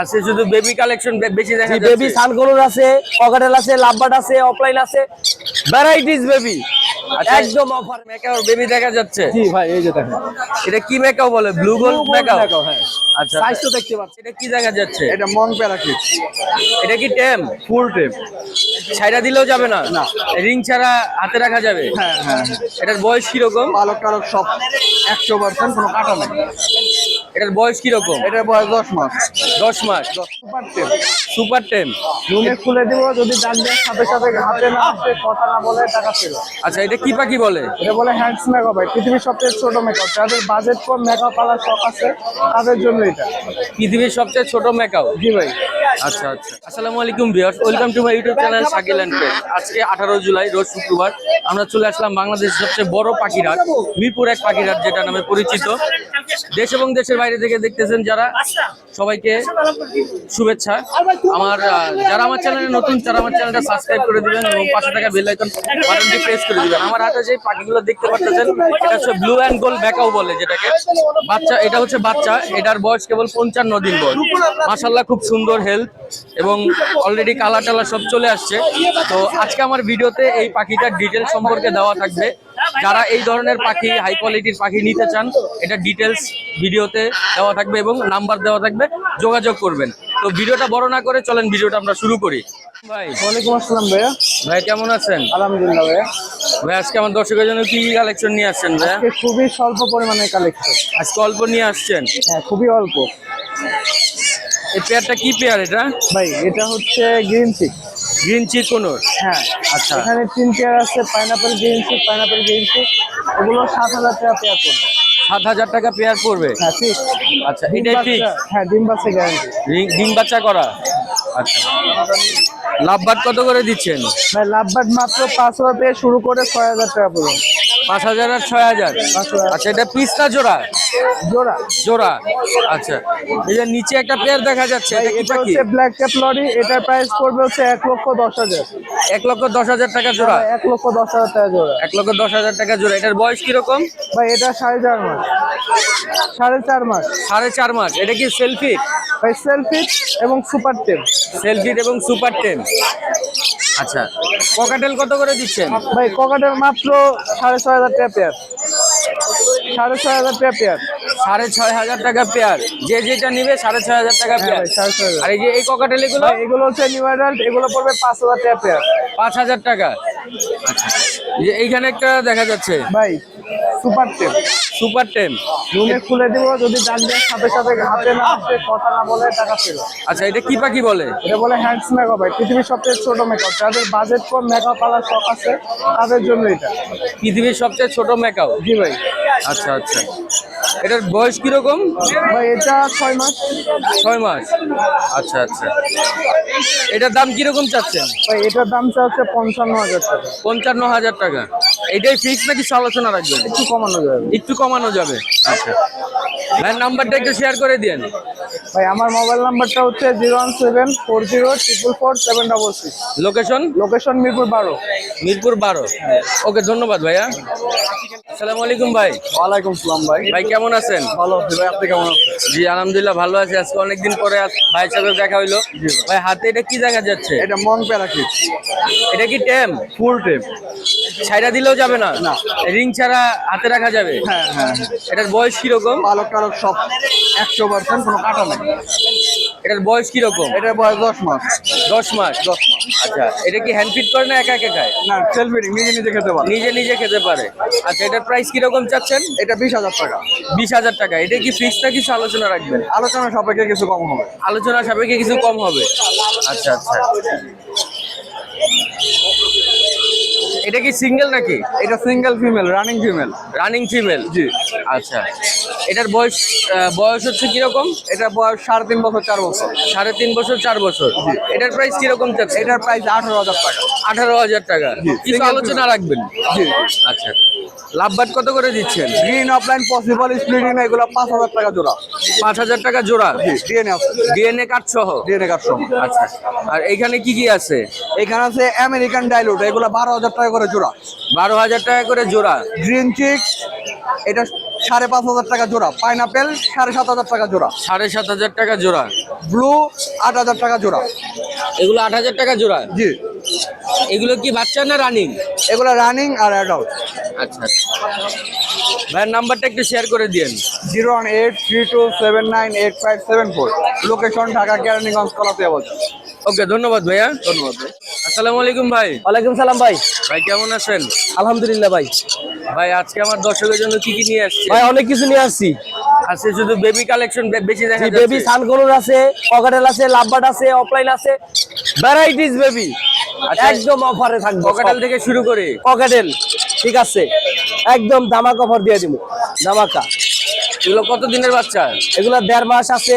আছে শুধু baby collection বেশি দেখা বেবি বেবি সানকলুর আছে পকেটেল আছে লাভবার্ড আছে অফলাইন আছে। ভ্যারাইটিস বেবি একদম অফার মেকাও বেবি দেখা যাচ্ছে। জি ভাই এই যে দেখেন। এটা কি মেকাও বলে? ব্লু গোল্ড মেকাও দেখাও হ্যাঁ। আচ্ছা। সাইজ তো দেখতে পাচ্ছি। এটা কি দেখা যাচ্ছে? এটা মং প্যারাকিট এটা কি টেম ফুল টেপ ছাইরা দিলেও যাবে না? না। রিং ছাড়া হাতে রাখা যাবে? হ্যাঁ হ্যাঁ এটার বয়স কীরকম? পালক টালক সব একশো পার্সেন্ট কোনো কাটা নেই। এটার বয়স কীরকম? এটার বয়স দশ মাস। দশ মাস। সুপার টেম রুমে খুলে দিব যদি ডাক দেয় সাথে সাথে হাতে না আসে কথা না বলে টাকা ফেরত। আচ্ছা এটা কি পাখি বলে? এটা বলে হ্যান্ডস মেকআপ ভাই পৃথিবীর সবচেয়ে ছোট মেকআপ যাদের বাজেট কম মেকআপ আলার শখ আছে তাদের জন্য এটা। পৃথিবীর সবচেয়ে ছোট মেকআপ জি ভাই। আচ্ছা আচ্ছা। আসসালামু আলাইকুম viewers welcome to my YouTube channel Shakil and page আজকে আঠারো জুলাই, রোজ শুক্রবার। আমরা চলে আসলাম বাংলাদেশের সবচেয়ে বড় পাখিরহাট মিরপুর এক পাখিরহাট যেটা নামে পরিচিত। দেশ এবং দেশের বাইরে থেকে দেখতেছেন যারা, সবাইকে শুভেচ্ছা। আমার যারা আমার চ্যানেলে নতুন, তারা আমার চ্যানেলটা সাবস্ক্রাইব করে দিবেন এবং পাশে থাকা বেল আইকন বাটনটি প্রেস করে দিবেন। আমার হাতে যে পাখিগুলো দেখতে পাচ্ছেন এটা হচ্ছে ব্লু অ্যান্ড গোল্ড ব্যাকাও বলে যেটাকে। বাচ্চা, এটা হচ্ছে বাচ্চা, এটার বয়স কেবল পঞ্চান্ন দিন বয়স। মাসাল্লাহ খুব সুন্দর হেলথ এবং অলরেডি কালার টালা সব চলে আসছে। তো আজকে আমার ভিডিওতে এই পাখিটার ডিটেল সম্পর্কে দেওয়া থাকবে। যারা এই ধরনের পাখি হাই কোয়ালিটির পাখি নিতে চান এটা ডিটেলস ভিডিওতে দেওয়া থাকবে এবং নাম্বার দেওয়া থাকবে যোগাযোগ করবেন। তো ভিডিওটা বড় না করে চলেন ভিডিওটা আমরা শুরু করি। ভাই। ওয়ালাইকুম আসসালাম ভাইয়া। ভাই কেমন আছেন? আলহামদুলিল্লাহ ভাইয়া। ভাই আজকে আমার দর্শকের জন্য কি কি কালেকশন নিয়ে আসছেন ভাই আজকে খুবই স্বল্প পরিমাণে কালেকশন আজকে অল্প নিয়ে আসছেন? হ্যাঁ খুবই অল্প। এই পেয়ারটা কি পেয়ার এটা? ভাই এটা হচ্ছে গ্রিন চিক গ্রিন চিকোনোর হ্যাঁ। আচ্ছা। এখানে তিন পেয়ার আছে pineapple green cheek pineapple green cheek ওগুলো সাত হাজার টাকা পেয়ার পড়বে। সাত হাজার টাকা পেয়ার পড়বে? হ্যাঁ ঠিক। আচ্ছা এটাই ঠিক? হ্যাঁ ডিম বাচ্চা গ্যারান্টি ডিম বাচ্চা করা? আচ্ছা। লাভবাট কত করে দিচ্ছেন? ভাই লাভবার্ড মাত্র পাঁচ হাজার থেকে শুরু করে ছয় হাজার টাকা পর্যন্ত। পাঁচ হাজার আর ছয় হাজার। আচ্ছা এটা পিস না জোড়া? জোড়া। জোড়া? আচ্ছা। এই যে নিচে একটা পেয়ার দেখা যাচ্ছে এটা কি ব্ল্যাক ক্যাপ লরি এটার প্রাইস পড়বে হচ্ছে এক লক্ষ দশ হাজার। এক লক্ষ দশ হাজার টাকা জোড়া? এক লক্ষ দশ হাজার টাকা জোড়া। এক লক্ষ দশ হাজার টাকা জোড়া। এটার বয়স কীরকম? ভাই এটা সাড়ে চার মাস। সাড়ে চার মাস। সাড়ে চার মাস। এটা কি সেলফি ভাই সেলফি এবং সুপার টেপ সেলফি এবং সুপার টেন আচ্ছা। ককাটেল কত করে দিচ্ছেন? ভাই ককাটেল মাত্র সাড়ে ছয় হাজার টাকা পেয়ার। সাড়ে ছয় হাজার টাকা পেয়ার। সাড়ে ছয় হাজার টাকা পেয়ার। যে যেটা নিবে সাড়ে ছয় হাজার টাকা হ্যাঁ পেয়ার। সাড়ে ছয় হাজার। আর এই যে এই ককাটেল এগুলো? এগুলো হচ্ছে নিউ অ্যাডাল্ট এগুলো পড়বে পাঁচ হাজার টাকা পেয়ার। পাঁচ হাজার টাকা। আচ্ছা। এইখানে একটা দেখা যাচ্ছে। ভাই সুপার টেন। Super ten. রুমে খুলে দিব যদি ডাক দেয় সাথে সাথে হাতে না আসে কথা না বলে টাকা ফেরত। আচ্ছা এটা কি পাখি বলে? এটা বলে হ্যান্ডস মেকআপ ভাই পৃথিবীর সবচেয়ে ছোট মেকআপ। যাদের বাজেট কম মেকআপ আলার শখ আছে তাদের জন্য এটা। পৃথিবীর সবচেয়ে ছোট মেকআপ? জি ভাই। আচ্ছা আচ্ছা। এটার বয়স কীরকম? ভাই এটা ছয় মাস। ছয় মাস। আচ্ছা আচ্ছা। এটার দাম কীরকম চাচ্ছেন? ভাই এটার দাম হচ্ছে পঞ্চান্ন হাজার টাকা। পঞ্চান্ন হাজার টাকা। এটাই ফিক্স নাকি আলোচনা রাখবেন? একটু কমানো যাবে। একটু কমানো যাবে। আচ্ছা। ভাই নাম্বারটা একটু শেয়ার করে দিন ভাই আমার মোবাইল নাম্বারটা হচ্ছে zero one seven four zero triple four seven double six. Location location Mirpur বারো। মিরপুর বারো। ওকে ধন্যবাদ ভাইয়া। আসসালামু আলাইকুম ভাই। ওয়ালাইকুম সালাম ভাই। ভাই কেমন আছেন? ভালো আছি ভাই আপনি কেমন আছেন? জি আলহামদুলিল্লাহ ভালো আছি। আজকে অনেকদিন পরে ভাইয়ের সাথে দেখা হইল। ভাই। হাতে এটা কি দেখা যাচ্ছে? এটা মং প্যারাকিট এটা কি টেম? ফুল টেম। ছাইরা দিলেও যাবে না? না। রিং ছাড়া হাতে রাখা যাবে? হ্যাঁ হ্যাঁ এটার বয়স কীরকম? পালক টালক সব একশো পার্সেন্ট কোনো কাটা নেই। এটার বয়স কি রকম এটার বয়স দশ মাস। দশ মাস? দশ মাস। আচ্ছা এটা কি হ্যান্ড ফিড করে না একা একা খায়? না সেলফ ফিডিং নিজে নিজে খেতে পারে। নিজে নিজে খেতে পারে। আচ্ছা এটার প্রাইস কি রকম চাচ্ছেন? এটা বিশ হাজার টাকা। বিশ হাজার টাকা। এটা কি ফিক্স না কিছু আলোচনা রাখবেন? আলোচনা সাপেক্ষে কিছু কম হবে। আলোচনা সাপেক্ষে কিছু কম হবে। আচ্ছা আচ্ছা। এটা কি সিঙ্গেল নাকি? এটা single female running female. Running female? জি। আচ্ছা। এটার বয়স বয়স হচ্ছে কীরকম? এটা বয়স সাড়ে তিন বছর চার বছর। সাড়ে তিন বছর চার বছর? এটার প্রাইস কীরকম চাচ্ছে এটার প্রাইস আঠারো হাজার টাকা। আঠারো হাজার টাকা। কিছু আলোচনা রাখবেন? জি। আচ্ছা। লাভবাট কত করে দিচ্ছেন? গ্রিন অফলাইন পসিবল স্প্লিটিং এগুলো পাঁচ হাজার টাকা জোড়া। পাঁচ হাজার টাকা জোড়া? ডিএনএ ডিএনএ কার্ড সহ? ডিএনএ কার্ড সহ। আচ্ছা। আর এখানে কি কি আছে? এখানে আছে আমেরিকান ডাইলুট এগুলো বারো হাজার টাকা করে জোড়া? বারো হাজার টাকা করে জোড়া। গ্রিন চিক এটা সাড়ে পাঁচ হাজার টাকা জোড়া। পাইনাপেল সাড়ে সাত হাজার টাকা জোড়া। সাড়ে সাত হাজার টাকা জোড়া। ব্লু আট হাজার টাকা জোড়া। এগুলো আট হাজার টাকা জোড়া? জি। এগুলো কি বাচ্চা না রানিং? এগুলো রানিং আর অ্যাডাল্ট। আচ্ছা আচ্ছা। ভাইয়ের নাম্বারটা একটু শেয়ার করে দিন zero one eight three two seven nine eight five seven four. Location Dhaka Keraniganj Kalapiya বলছে। ওকে ধন্যবাদ ভাইয়া। ধন্যবাদ ভাই। আসসালামু আলাইকুম ভাই। ওয়ালাইকুম সালাম ভাই। ভাই কেমন আছেন? আলহামদুলিল্লাহ ভাই। ভাই আজকে আমার দর্শকের জন্য কি কি নিয়ে আসছে ভাই অনেক কিছু নিয়ে আসছি। শুধু বেবি কালেকশন বেশি দেখা বেবি আছে পকেটেল আছে লাভবাট আছে অফলাইন আছে ভ্যারাইটিস বেবি আচ্ছা। একদম অফারে থাকবে। পকেটাল থেকে শুরু করে? পকেটেল ঠিক আছে। একদম ধামাক অফার দিয়ে দিব। ধামাকা। এগুলো কত দিনের বাচ্চা? এগুলো দেড় মাস আছে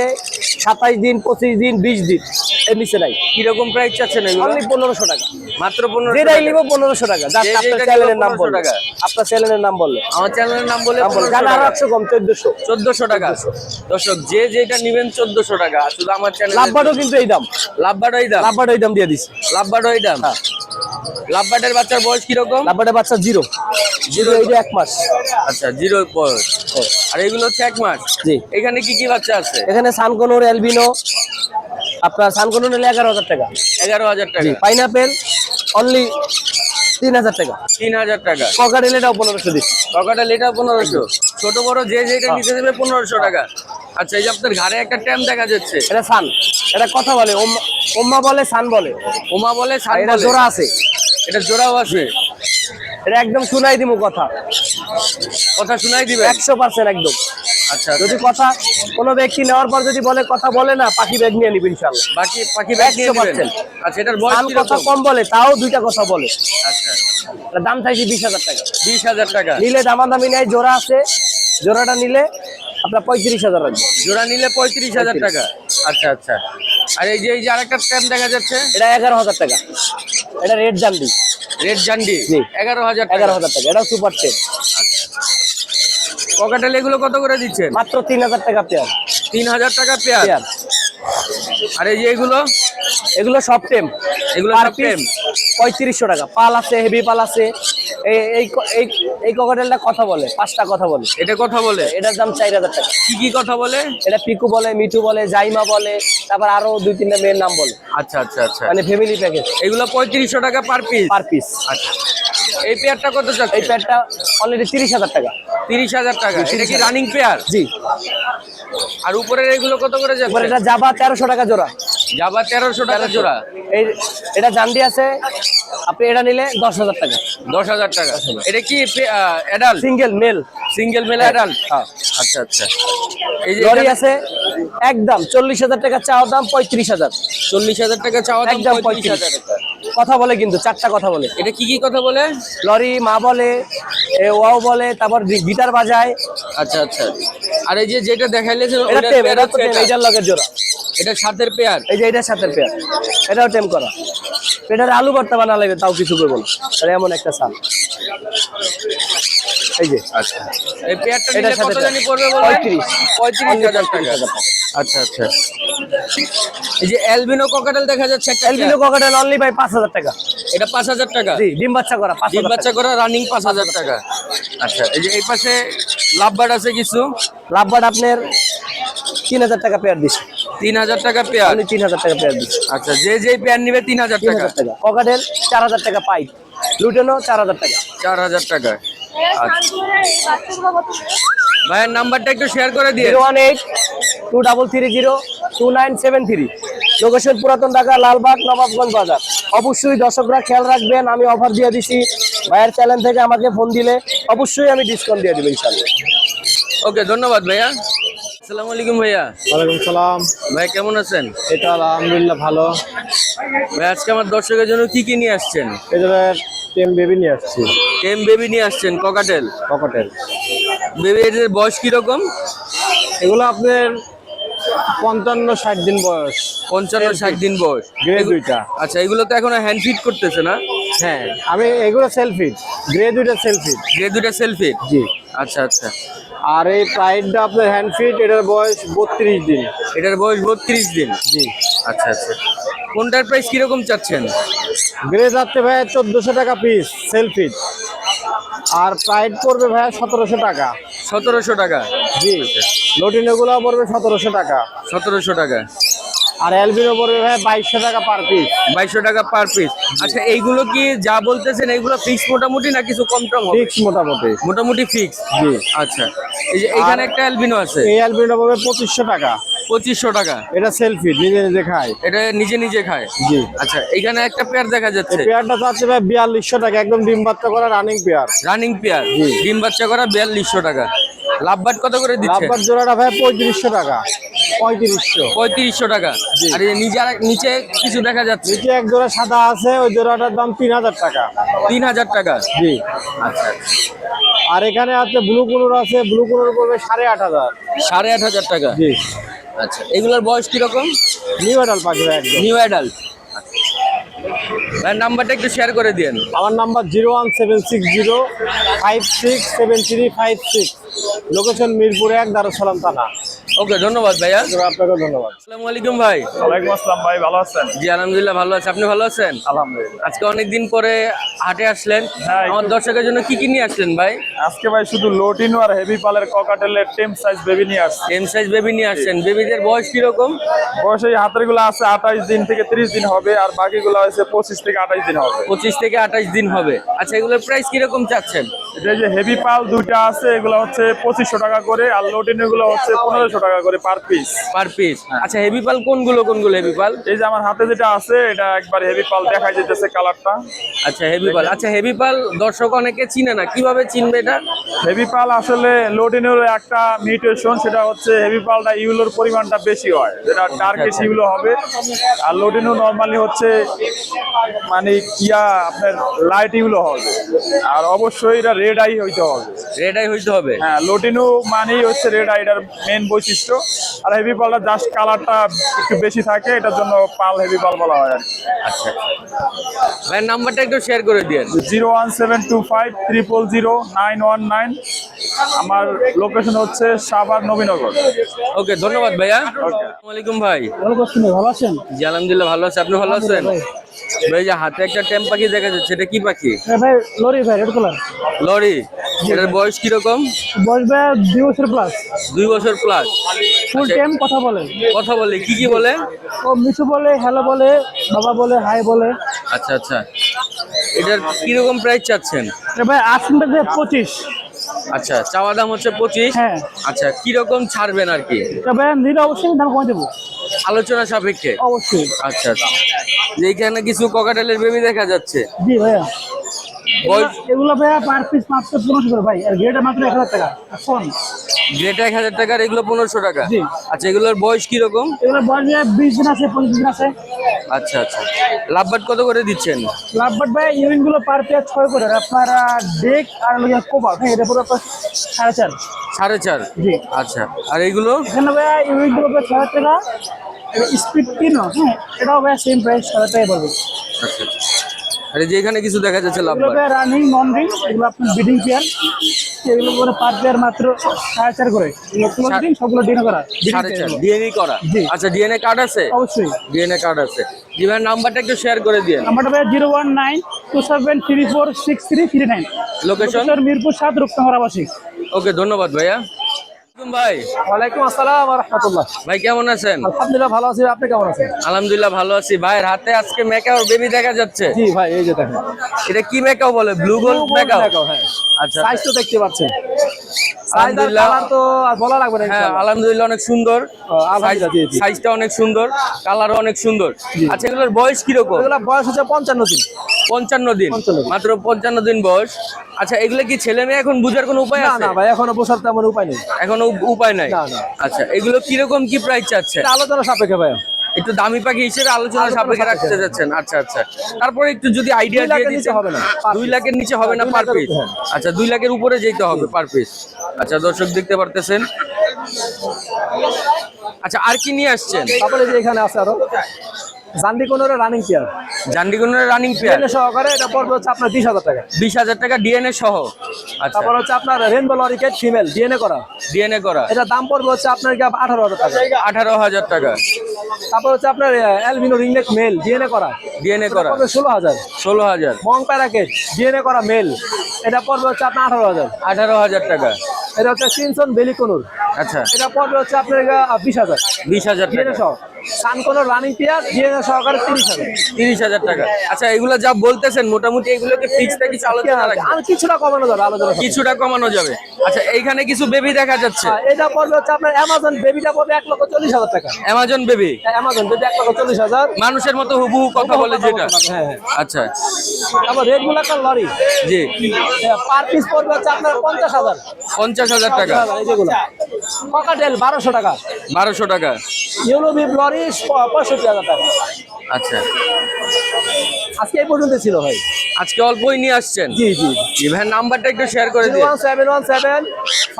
সাতাইশ দিন পঁচিশ দিন বিশ দিন। এর নিচে নাই। কীরকম প্রাইস চাচ্ছেন এগুলো? পনেরোশো টাকা। মাত্র পনেরো যেটাই নিব পনেরোশো টাকা। আপনার চ্যানেলের নাম 1500 বললে আপনার চ্যানেলের নাম বললে আমার চ্যানেলের নাম বলে আরও একশো কম চোদ্দশো। চোদ্দশো টাকা। দর্শক যে যেটা নিবেন চোদ্দশো টাকা। শুধু আমার চ্যানেল লাভবাটও কিন্তু এই দাম। লাভবাট ওই দাম। লাভবাট ওই দাম দিয়ে লাভবাট দাম। হ্যাঁ। লাভবাটের বাচ্চার বয়স কীরকম? লাভবাটের বাচ্চা জিরো। জিরো এইটা এক মাস। আচ্ছা জিরো বয়স। আর এগুলো হচ্ছে এক মাস? জি। এখানে কি কি বাচ্চা আছে? এখানে সানকনুর এলবিনো আপনার সানকনুর নিলে এগারো হাজার টাকা। এগারো হাজার টাকা। পাইনাপেল অনলি তিন হাজার টাকা। তিন হাজার টাকা। ককাটেল এটাও পনেরোশো দিচ্ছি। টকাটা লিটার পনেরোশো। ছোট বড় যে যেটা হ্যাঁ। নিতে দেবে পনেরোশো টাকা। আচ্ছা এই যে আপনার ঘাড়ে একটা ট্যাম দেখা যাচ্ছে। এটা সান। এটা কথা বলে। ওম্মা- বলে সান বলে। ওমা বলে সান এটা জোড়া আছে। এটা জোড়াও আছে। এটা একদম শুনাই দিব কথা। কথা শুনাই দিবে একশো পার্সেন্ট একদম। যদি কথা কোনো ব্যক্তি নেওয়ার পর যদি বলে কথা বলে না পাখি ব্যাগ নিয়ে নিবে ইনশাল্লাহ বাকি পাখি ব্যাগ নিয়ে নেবেন? 100% আচ্ছা এটার বয়স কথা কম বলে তাও দুইটা কথা বলে। আচ্ছা। দাম চাইছি বিশ হাজার টাকা। বিশ হাজার টাকা। নিলে দামাদামি নেয় জোড়া আছে। জোড়াটা নিলে আপনার পঁয়ত্রিশ হাজার রাখবে। জোড়া নিলে পঁয়ত্রিশ হাজার টাকা। আচ্ছা আচ্ছা। আর এই যে এই যে আরেকটা ট্যাম দেখা যাচ্ছে? এটা এগারো হাজার টাকা। এটা রেড জান্ডি। রেড জান্ডি। এগারো হাজার এগারো হাজার টাকা। এটা সুপার টেন পকেটাল এগুলো কত করে দিচ্ছেন? মাত্র তিন হাজার টাকা পেয়ার। তিন হাজার টাকা পেয়ার? আর এই যে এগুলো? এগুলো সব টেম। এগুলো সব টেম? পঁয়ত্রিশশো টাকা। পাল আছে হেভি পাল আছে। এই- এই এই এই ককাটেলটা কথা বলে পাঁচটা কথা বলে। এটা কথা বলে? এটার দাম চার হাজার টাকা। কি কি কথা বলে? এটা পিকু বলে মিঠু বলে জাইমা বলে তারপর আরও দুই তিনটা মেয়ের নাম বলে। আচ্ছা আচ্ছা আচ্ছা। মানে ফ্যামিলি প্যাকেজ এগুলো পঁয়ত্রিশশো টাকা পার পিস পার পিস আচ্ছা। এই পেয়ারটা কত এই চাচ্ছে প্যাডটা অলরেডি তিরিশ হাজার টাকা। তিরিশ হাজার টাকা। এটা কি রানিং পেয়ার জি। আর উপরের এগুলো কত করে যাচ্ছে? এটা জাবা তেরোশো টাকা জোড়া। যাবা তেরোশো টাকা জোড়া। এই এটা জান্ডি আছে। আপনি এটা নিলে দশ হাজার টাকা। দশ হাজার টাকা। এটা কি adult single male single male adult আচ্ছা আচ্ছা। এই যে লরি আছে। একদম চল্লিশ হাজার টাকা চাওয়ার দাম পঁয়ত্রিশ হাজার। চল্লিশ হাজার টাকা চাওয়া দাম পঁয়ত্রিশ। হাজার টাকা। কথা বলে কিন্তু চারটা কথা বলে। এটা কি কি কথা বলে? লরি মা বলে এ ওয়াও বলে তারপর গিটার বাজায়। আচ্ছা আচ্ছা। আর এই যে যেটা দেখাইলেছেন এটা এটা তো এইটার লগের জোড়া। এটা সাতের পেয়ার? এই যে এটা সাথে পেয়ার। এটাও টেম করা। এটার আলু ভর্তা বানা লাগবে তাও কিছু করব না। আর এমন একটা সাল। এই যে। আচ্ছা। এই পেয়ারটা নিলে কত জানি পড়বে বলে পঁয়ত্রিশ। পঁয়ত্রিশ হাজার 35,000 টাকা। আচ্ছা আচ্ছা। এই যে অ্যালবিনো ককাটেল দেখা যাচ্ছে একটা এলবিনো ককাটেল অনলি ভাই পাঁচ হাজার টাকা। এটা পাঁচ হাজার টাকা? জি ডিম বাচ্চা করা পাঁচ ডিম হাজার বাচ্চা করা রানিং পাঁচ হাজার টাকা। আচ্ছা এই যে এই পাশে লাভবার্ড আছে কিছু? লাভবাট আপনার তিন হাজার টাকা পেয়ার তিন হাজার টাকা পেয়ার অনলি তিন হাজার টাকা পেয়ার দিচ্ছে আচ্ছা যে যে পেয়ার নিবে তিন হাজার টাকা। হাজার টাকা। ককাটেল চার হাজার টাকা পাইপ লুটেনো চার হাজার টাকা। চার হাজার টাকা। আচ্ছা। ভাইয়ের নাম্বারটা একটু শেয়ার করে দিয়ে one eight two double three zero two nine seven three location পুরাতন ঢাকা লালবাগ নবাবগঞ্জ বাজার। অবশ্যই দর্শকরা খেয়াল রাখবেন আমি অফার দিয়ে দিছি। ভাইয়ের চ্যানেল থেকে আমাকে ফোন দিলে অবশ্যই আমি ডিসকাউন্ট দিয়ে দেবো ইনশাল্লাহ ওকে ধন্যবাদ ভাইয়া। আসসালামু আলাইকুম ভাইয়া। ওয়ালাইকুম সালাম। ভাই কেমন আছেন? এটা আলহামদুলিল্লাহ ভালো। ভাই আজকে আমার দর্শকের জন্য কি কি নিয়ে আসছেন? এদের টেম বেবি নিয়ে আসছি। এম বেবি নিয়ে আসছেন ককাটেল ককাটেল বেবি এদের বয়স কীরকম এগুলো আপনার পঞ্চান্ন ষাট দিন বয়স। পঞ্চান্ন ষাট দিন বয়স। গ্রে দুইটা। আচ্ছা এগুলো তো এখন হ্যান্ড ফিট করতেছে না? হ্যাঁ আমি এগুলো সেলফি গ্রে দুইটা সেলফি যে দুটা সেলফি জি। আচ্ছা আচ্ছা। আর এই প্রাইডটা আপনার হ্যান্ড ফিট এটার বয়স বত্রিশ দিন। এটার বয়স বত্রিশ দিন? জি। আচ্ছা আচ্ছা। কোনটার প্রাইস কীরকম চাচ্ছেন? গ্রে যাচ্ছে ভাইয়া চোদ্দোশো টাকা পিস সেলফি আর প্রাইড পড়বে ভাইয়া সতেরোশো টাকা। সতেরোশো টাকা। জি। পড়বে সতেরোশো টাকা। সতেরোশো টাকা। আর অ্যালবিনো পড়বে ভাই বাইশশো টাকা পার পিস বাইশশো টাকা পার পিস আচ্ছা এইগুলো কি যা বলতেছেন এইগুলো ফিক্স মোটামুটি না কিছু কম টম ফিক্স মোটামুটি। মোটামুটি ফিক্স জি। আচ্ছা এই যে এইখানে একটা অ্যালবিনো আছে। এই অ্যালবিনো পড়বে পঁচিশশো টাকা। পঁচিশশো টাকা। এটা সেলফি নিজে নিজে খায়। এটা নিজে নিজে খায়? জি। আচ্ছা এইখানে একটা পেয়ার দেখা যাচ্ছে। পেয়ারটা চাচ্ছে ভাই বিয়াল্লিশশো টাকা একদম ডিম বাচ্চা করা রানিং পেয়ার রানিং পেয়ার ডিম বাচ্চা করা বিয়াল্লিশশো টাকা। লাভবাট কত করে দিচ্ছে? লাভবার জোড়াটা ভাই পঁয়ত্রিশশো টাকা। পঁয়ত্রিশশো। পঁয়ত্রিশশো টাকা। আর নিচে নিচে কিছু দেখা যাচ্ছে? নিচে এক জোড়া সাদা আছে ওই জোড়াটার দাম তিন হাজার টাকা। তিন হাজার টাকা? জি। আচ্ছা। আর এখানে আছে ব্লু কুলোর আছে ব্লু কুলোর পড়বে সাড়ে আট হাজার। সাড়ে আট হাজার টাকা? জি। আচ্ছা এগুলোর বয়স কীরকম? নিউ এডাল পাখি ভাই নিউ অ্যাডাল্ট। ভাই নাম্বারটা একটু শেয়ার করে দিন আমার number zero one seven six zero five six seven three five six. Location Mirpur এক দারুসালাম থানা ওকে ধন্যবাদ ভাইয়া। আপনাকে ধন্যবাদ। আসসালামু আলাইকুম ভাই। ওয়ালাইকুম আসসালাম ভাই ভালো আছেন? জি আলহামদুলিল্লাহ ভালো আছে। আপনি ভালো আছেন? আলহামদুলিল্লাহ। আজকে অনেকদিন পরে হাটে আসলেন। হ্যাঁ, আমার দর্শকের জন্য কি কি নিয়ে আসলেন ভাই? আজকে ভাই শুধু লোটিনো আর হেভি পালের ককাটেলের টেম সাইজ বেবি নিয়ে আসছে। এম সাইজ বেবি নিয়ে আসছেন। বেবিদের বয়স কীরকম? বয়স এই হাতেরগুলো আছে আঠাইশ দিন থেকে ত্রিশ দিন হবে আর বাকিগুলো আছে পঁচিশ থেকে আঠাইশ দিন হবে। পঁচিশ থেকে আঠাশ দিন হবে। আচ্ছা এগুলোর প্রাইস কীরকম চাচ্ছেন? এটা যে হেভি পাল দুইটা আছে এগুলো হচ্ছে পঁচিশশো টাকা করে আর লোটিনো গুলো হচ্ছে পনেরোশো টাকা করে পার পিস পার পিস আচ্ছা হেভি পাল কোনগুলো কোনগুলো হেভি পাল? এই যে আমার হাতে যেটা আছে এটা একবার হেভি পাল দেখা যেতেছে কালারটা আচ্ছা হেভি পাল। আচ্ছা হেভি পাল দর্শক অনেকে চিনে না। কীভাবে চিনবে এটা? হেভি পাল আসলে লোডিনের একটা মিউটেশন সেটা হচ্ছে হেভি পালটা ইউলোর পরিমাণটা বেশি হয়। যেটা ডার্কেশ ইউলো হবে। আর লোডিনো নর্মালি হচ্ছে মানে কিয়া আপনার লাইট ইউলো হবে। আর অবশ্যই এটা রেড আই হইতে হবে। রেড আই হইতে হবে? হ্যাঁ লোডিনো মানেই হচ্ছে রেড আইটার মেন বৈশিষ্ট্য। আর হেভি পালটা জাস্ট কালারটা একটু বেশি থাকে এটার জন্য পাল হেভি পাল বলা হয় আর আচ্ছা ভাই নাম্বারটা একটু শেয়ার করে দিন zero one seven two five triple zero nine one nine আমার লোকেশন হচ্ছে সাভার নবীনগর। ওকে ধন্যবাদ ভাইয়া। আসসালামু আলাইকুম ভাই। ভালো আছেন জি আলহামদুলিল্লাহ ভালো আছে। আপনি ভালো আছেন? ভাই। যে হাতে একটা টেম পাখি দেখা যাচ্ছে এটা কি পাখি? ভাই লরি ভাই রেড কালার লরি। এটার বয়স কীরকম? বয়স ভাই দুই বছর প্লাস দুই বছর প্লাস ফুল টাইম কথা বলে। কথা বলে কি কি বলে? ও মিঠু বলে হ্যালো বলে বাবা বলে হাই বলে। আচ্ছা আচ্ছা। এটার কীরকম প্রাইস চাচ্ছেন? ভাই আসনটা পঁচিশ। আচ্ছা চাওয়া দাম হচ্ছে পঁচিশ। হ্যাঁ। আচ্ছা কীরকম ছাড়বেন আর কি? ভাই দিলে অবশ্যই দাম কমে দেবো আলোচনা সাপেক্ষে? অবশ্যই। আচ্ছা আচ্ছা। যে এখানে কিছু ককাটেলের বেবি দেখা যাচ্ছে। জি ভাইয়া। এগুলো ভাইয়া পার পিস মাত্র পনেরোশো করে ভাই। আর গেটে মাত্র এক হাজার টাকা। ফোন গ্রেটা এক হাজার টাকার এগুলো পনেরোশো টাকা। আচ্ছা এগুলোর বয়স কীরকম? এগুলো বয়স বিশ দিন আছে পঁচিশ দিন আছে। আচ্ছা আচ্ছা। লাভবাট কত করে দিচ্ছেন? লাভবাট ভাই ইউরিনগুলো পার পেয়ার ছয় করে। আপনার ডেক আর কোবার হ্যাঁ এটা পুরো সাড়ে চার। সাড়ে চার? জি। আচ্ছা আর এইগুলো এখানে ভাইয়া ইউরিনগুলো ছয় টাকা। স্পিড তিন হ্যাঁ এটাও ভাইয়া সেম প্রাইস হাজার টাকা পড়বে। আচ্ছা আচ্ছা। আর এই যে এখানে কিছু দেখা যাচ্ছে ভাইয়া রানিং নন রিং এগুলো আপনার বিডিং পেয়ার এগুলো করে পার পেয়ার মাত্র সাড়ে চার করে। দিন সবগুলো ডিন করা সাড়ে চার ডিএনএ করা। আচ্ছা ডিএনএ কার্ড আছে? অবশ্যই। ডিএনএ কার্ড আছে। জি ভাই নাম্বারটা একটু শেয়ার করে দিন নাম্বারটা ভাই zero one nine two seven three four six three three nine location Mirpur সাত রূপনগর আবাসিক। ওকে ধন্যবাদ ভাইয়া। ভাই। ওয়ালাইকুম আসসালাম রহমতুল্লাহ। ভাই কেমন আছেন? আলহামদুলিল্লাহ ভালো আছি আপনি কেমন আছেন? আলহামদুলিল্লাহ ভালো আছি। ভাইয়ের হাতে আজকে মেকাও বেবি দেখা যাচ্ছে। জি ভাই এই যে দেখেন। এটা কি মেকাও বলে? ব্লু গোল্ড মেকাও হ্যাঁ। আচ্ছা। সাইজ তো দেখতে পাচ্ছেন। আলহামদুলিল্লাহ। তো বলা লাগবে না হ্যাঁ আলহামদুলিল্লাহ অনেক সুন্দর। সাইজটা অনেক সুন্দর কালারও অনেক সুন্দর। আচ্ছা এগুলোর বয়স কীরকম? এগুলা বয়স হচ্ছে পঞ্চান্ন দিন। পঞ্চান্ন দিন। মাত্র পঞ্চান্ন দিন বয়স। আচ্ছা এগুলো কি ছেলে মেয়ে? এখন বুঝার কোনো উপায় না আছে? না ভাই এখনও তেমন উপায় নেই। এখনও উপায় নাই। আচ্ছা এগুলো কীরকম কি প্রাইস চাচ্ছে আলোচনা সাপেক্ষে ভাই একটু দামি পাখি হিসেবে আলোচনা সাপেক্ষে রাখতে যাচ্ছেন। আচ্ছা আচ্ছা। তারপরে একটু যদি আইডিয়া দিয়ে দিতে হবে না, দুই লাখের নিচে হবে না পার পিস। আচ্ছা দুই লাখের উপরে যেতে হবে পার পিস আচ্ছা দর্শক দেখতে পারতেছেন? আচ্ছা আর কি নিয়ে আসছেন? তারপরে যে এখানে আছে আরও। জান্ডি কোনোর রানিং পেয়ার জান্ডিগুনের রানিং পেয়ার এনে সহকারে এটা পড়বে হচ্ছে আপনার বিশ হাজার টাকা। বিশ হাজার টাকা ডিএনএ সহ। আচ্ছা। তারপর হচ্ছে আপনার রেনবো লরিকেট ফিমেল ডিএনএ করা। ডিএনএ করা। এটা দাম পড়বে হচ্ছে আপনার কি আঠারো হাজার টাকা। আঠারো হাজার টাকা। তারপর হচ্ছে আপনার অ্যালবিনো রিংনেক মেল ডিএনএ করা। ডিএনএ করা। পড়বে ষোলো হাজার। ষোলো হাজার। মং প্যারাকেট ডিএনএ করা মেল এটা পড়বে হচ্ছে আপনার আঠারো হাজার। আঠারো হাজার টাকা। এটা হচ্ছে সিনসন বেলিকনুর। আচ্ছা। এটা পড়বে হচ্ছে আপনার বিশ হাজার। বিশ হাজার টাকা। সহ। সানকোনোর রানিং পেয়ার সহকারে তিরিশ হাজার। তিরিশ হাজার টাকা। আচ্ছা এগুলো যা বলতেছেন মোটামুটি এগুলোকে ফিক্স কিছু আলোচনা রাখবেন? আর কিছুটা কমানো যাবে আলোচনা কিছুটা কমানো যাবে। আচ্ছা এইখানে কিছু বেবি দেখা যাচ্ছে। এটা পড়বে হচ্ছে আপনার অ্যামাজন বেবিটা পড়বে এক লক্ষ চল্লিশ হাজার টাকা। অ্যামাজন বেবি অ্যামাজন বেবি এক লক্ষ চল্লিশ হাজার। মানুষের মতো হুবহু কথা বলে যেটা। হ্যাঁ হ্যাঁ। আচ্ছা। তারপর রেড লরি জি। পার পিস পড়বে হচ্ছে আপনার পঞ্চাশ হাজার। পঞ্চাশ হাজার টাকা। ককাটেল বারোশো টাকা। বারোশো টাকা। ইউলো বিপ পঁয়ষট্টি হাজার টাকা। আচ্ছা। আজকে এই পর্যন্ত ছিল ভাই। আজকে অল্পই নিয়ে আসছেন? জি জি নাম্বারটা একটু শেয়ার করে দিন। One seven one seven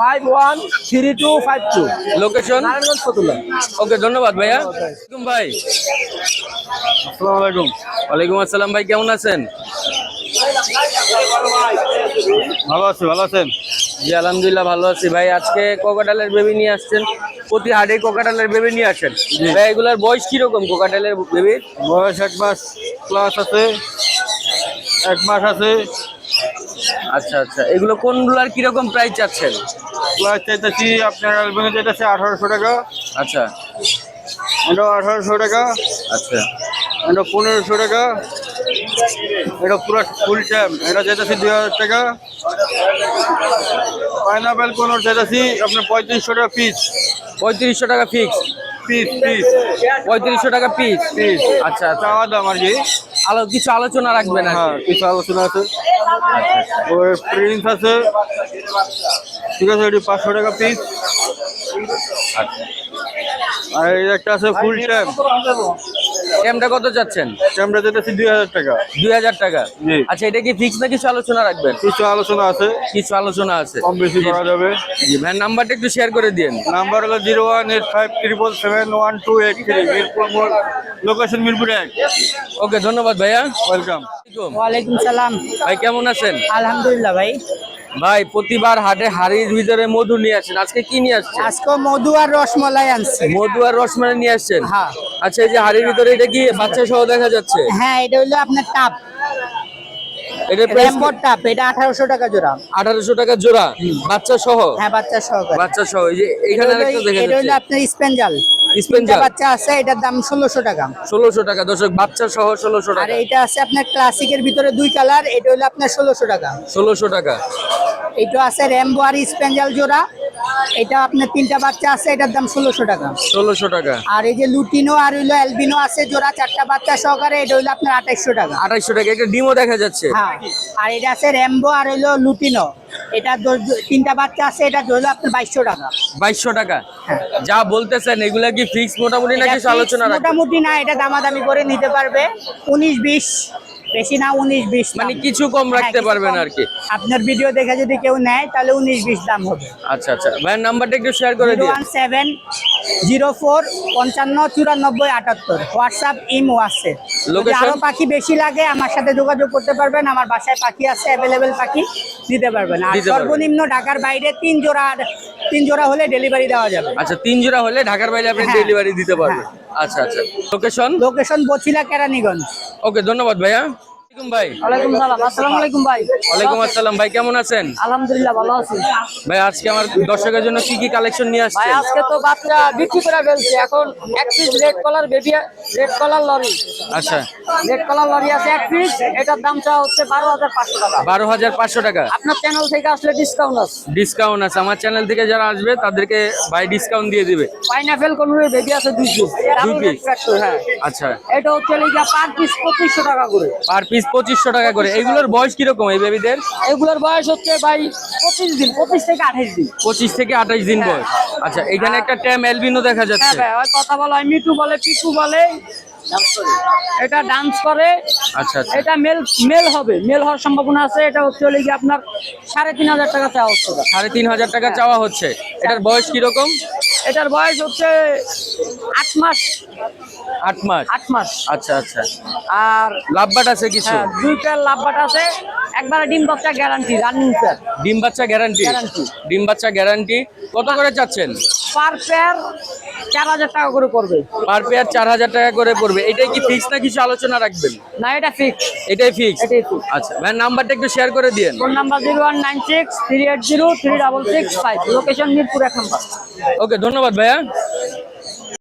five one three two five two. Location Narayanganj Fatullah okay ধন্যবাদ ভাইয়া। ভাই। আসসালামু আলাইকুম। ওয়ালাইকুম আসসালাম ভাই কেমন আছেন? ভালো আছি ভালো আছেন? জি আলহামদুলিল্লাহ ভালো আছি। ভাই আজকে কোকাটালের বেবি নিয়ে আসছেন। প্রতি হাটে কোকাটালের বেবি নিয়ে আসেন। ভাই এগুলার বয়স কীরকম কোকাটালের বেবির বয়স এক মাস প্লাস আছে। এক মাস আছে। আচ্ছা আচ্ছা। এগুলো কোনগুলার কীরকম প্রাইস চাচ্ছেন? প্লাস চাইতেছি আপনার অ্যালবামে চাইতেছে আঠারোশো টাকা। আচ্ছা। এটা আঠারোশো টাকা। আচ্ছা। এটা পনেরোশো টাকা। এটা পুরো ফুল টাইম এটা চাইতেছি দুই হাজার টাকা। পাইনাপেল কোনো চাইতেছি আপনার পঁয়ত্রিশশো টাকা পিস পঁয়ত্রিশশো টাকা ফিক্স। পিস পিস পঁয়ত্রিশশো টাকা পিস পিস আচ্ছা আচ্ছা। চাওয়া দাম আর কি? আলো কিছু আলোচনা রাখবেন আর। হ্যাঁ কিছু আলোচনা আছে। ওর প্রিন্স আছে। ঠিক আছে এটি পাঁচশো টাকা পিস আর এই একটা আছে ফুল টাইম ক্যামটা কত চাচ্ছেন? ক্যামেরা যেতেছি দুই হাজার টাকা। দুই হাজার টাকা। জি। আচ্ছা এটা কি ফিক্স না কিছু আলোচনা রাখবেন? কিছু আলোচনা আছে। কিছু আলোচনা আছে। কম বেশি করা যাবে। জি নাম্বারটা একটু শেয়ার করে দিন নাম্বার হলো zero one eight five triple seven one two eight three Mirpur location Mirpur এক। ওকে ধন্যবাদ ভাইয়া। ওয়েলকাম ওয়ালাইকুম সালাম। ভাই কেমন আছেন? আলহামদুলিল্লাহ ভাই। ভাই প্রতিবার হাটে হাড়ির ভিতরে মধু নিয়ে আসেন আজকে কি নিয়ে আসছেন? আজকে মধু আর রসমলাই আনছি। মধু আর রসমালাই নিয়ে আসছেন? হ্যাঁ। আচ্ছা এই যে হাড়ির ভিতরে এটা কি বাচ্চা সহ দেখা যাচ্ছে? হ্যাঁ এটা হলো আপনার টাপ। এটা প্রাইস রেমবোর টাপ এটা আঠারোশো টাকা জোড়া। আঠারোশো টাকা জোড়া বাচ্চা সহ হ্যাঁ বাচ্চা সহকারে বাচ্চা সহ এই যে এখানে আরেকটা দেখা এটা হলো আপনার স্পেঞ্জাল স্পেঞ্জাল বাচ্চা আছে এটার দাম ষোলোশো টাকা। ষোলোশো টাকা দর্শক বাচ্চা সহ ষোলোশো আর এটা আছে আপনার ক্লাসিকের ভিতরে দুই কালার এটা হলো আপনার ষোলোশো টাকা। ষোলোশো টাকা। এটা আছে র্যাম্বো আর স্পেঞ্জাল জোড়া। এটা আপনার তিনটা বাচ্চা আছে এটার দাম ষোলোশো টাকা। ষোলোশো টাকা। আর এই যে লুটিনো আর হইল অ্যালবিনো আছে জোড়া চারটা বাচ্চা সহকারে এটা হইল আপনার আঠাইশশো টাকা। আঠাইশশো টাকা একটা ডিমও দেখা যাচ্ছে। হ্যাঁ আর এটা আছে র্যাম্বো আর হইল লুটিনো। এটা তিনটা বাচ্চা আছে এটা ধরলো আপনার বাইশশো টাকা। বাইশশো টাকা? হ্যাঁ। যা বলতেছেন এগুলা কি ফিক্স মোটামুটি না কিছু আলোচনা মোটামুটি না এটা দামাদামি করে নিতে পারবে। উনিশ বিশ বেশি না উনিশ বিশ মানে কিছু কম রাখতে পারবেন আর কি। আপনার ভিডিও দেখে যদি কেউ নেয় তাহলে উনিশ বিশ দাম হবে। আচ্ছা আচ্ছা। ভাইয়ের নাম্বারটা একটু শেয়ার করে দিন ওয়ান সেভেন জিরো ফোর পঞ্চান্ন চুরানব্বই আটাত্তর। হোয়াটসঅ্যাপ ইমো আছে। আরও পাখি বেশি লাগে আমার সাথে যোগাযোগ করতে পারবেন। আমার বাসায় পাখি আছে অ্যাভেলেবেল পাখি। দিতে পারবেন। আর সর্বনিম্ন ঢাকার বাইরে তিন জোড়া তিন জোড়া হলে ডেলিভারি দেওয়া যাবে। আচ্ছা তিন জোড়া হলে ঢাকার বাইরে আপনি হ্যাঁ। ডেলিভারি দিতে পারবেন। আচ্ছা আচ্ছা। Location location Basila Keraniganj. Okay ধন্যবাদ ভাইয়া। ভাই। ওয়ালাইকুম সালাম। আসসালামু আলাইকুম ভাই। ওয়ালাইকুম আসসালাম। ভাই কেমন আছেন? আলহামদুলিল্লাহ ভালো আছি। ভাই আজকে আমার দর্শকের জন্য কি কি কালেকশন নিয়ে ভাই আসছেন? আজকে তো বাচ্চা বিক্রি করে ফেলছে। এখন এক piece red collar baby red collar lory. আচ্ছা। রেড কলার লরি আছে এক পিস এটার দামটা হচ্ছে বারো হাজার পাঁচশো টাকা। বারো হাজার পাঁচশো টাকা। আপনার চ্যানেল থেকে আসলে ডিসকাউন্ট আছে। ডিসকাউন্ট আছে। আমার চ্যানেল থেকে যারা আসবে তাদেরকে ভাই ডিসকাউন্ট দিয়ে দিবে। পাইনাপেল বেবি আছে দুই পিস দুই piece? হ্যাঁ। আচ্ছা। এটা হচ্ছে লিগা পার পিস পঁচিশশো টাকা করে। পার পিস পঁচিশশো টাকা করে। এইগুলোর বয়স কীরকম এই বেবিদের এগুলোর বয়স হচ্ছে ভাই পঁচিশ দিন পঁচিশ থেকে আঠাইশ দিন। পঁচিশ থেকে আঠাশ দিন বয়স। আচ্ছা এখানে একটা ট্যাম এলবিনো দেখা হ্যাঁ যাচ্ছে। কথা বলা হয় মিটু বলে পিটু বলে। এটা ডান্স করে। আচ্ছা আচ্ছা। এটা মেল মেল হবে। মেল হওয়ার সম্ভাবনা আছে। এটা হচ্ছে লিগে আপনার সাড়ে তিন হাজার টাকা চাওয়া হচ্ছে। সাড়ে তিন হাজার টাকা চাওয়া হচ্ছে। এটার বয়স কীরকম? এটার বয়স হচ্ছে আট মাস। আট মাস? আট মাস। আচ্ছা আচ্ছা। আর লাভবাট আছে কিছু? হ্যাঁ, দুই পেয়ার লাভবাট আছে। একবারে ডিম বাচ্চা গ্যারান্টি রানিং পেয়ার ডিম বাচ্চা গ্যারান্টি। ডিম বাচ্চা গ্যারান্টি কত করে চাচ্ছেন? পার পেয়ার চার হাজার টাকা করে পড়বে। পার পেয়ার চার হাজার টাকা করে পড়বে। এটাই কি ফিক্স না কিছু আলোচনা রাখবেন? না এটা ফিক্স এটাই ফিক্স আচ্ছা ভাই নাম্বারটা একটু শেয়ার করে দিয়েন। Phone number zero one nine six three eight zero three double six five. Location Mirpur এক নাম্বার। ওকে ধন্যবাদ ভাইয়া।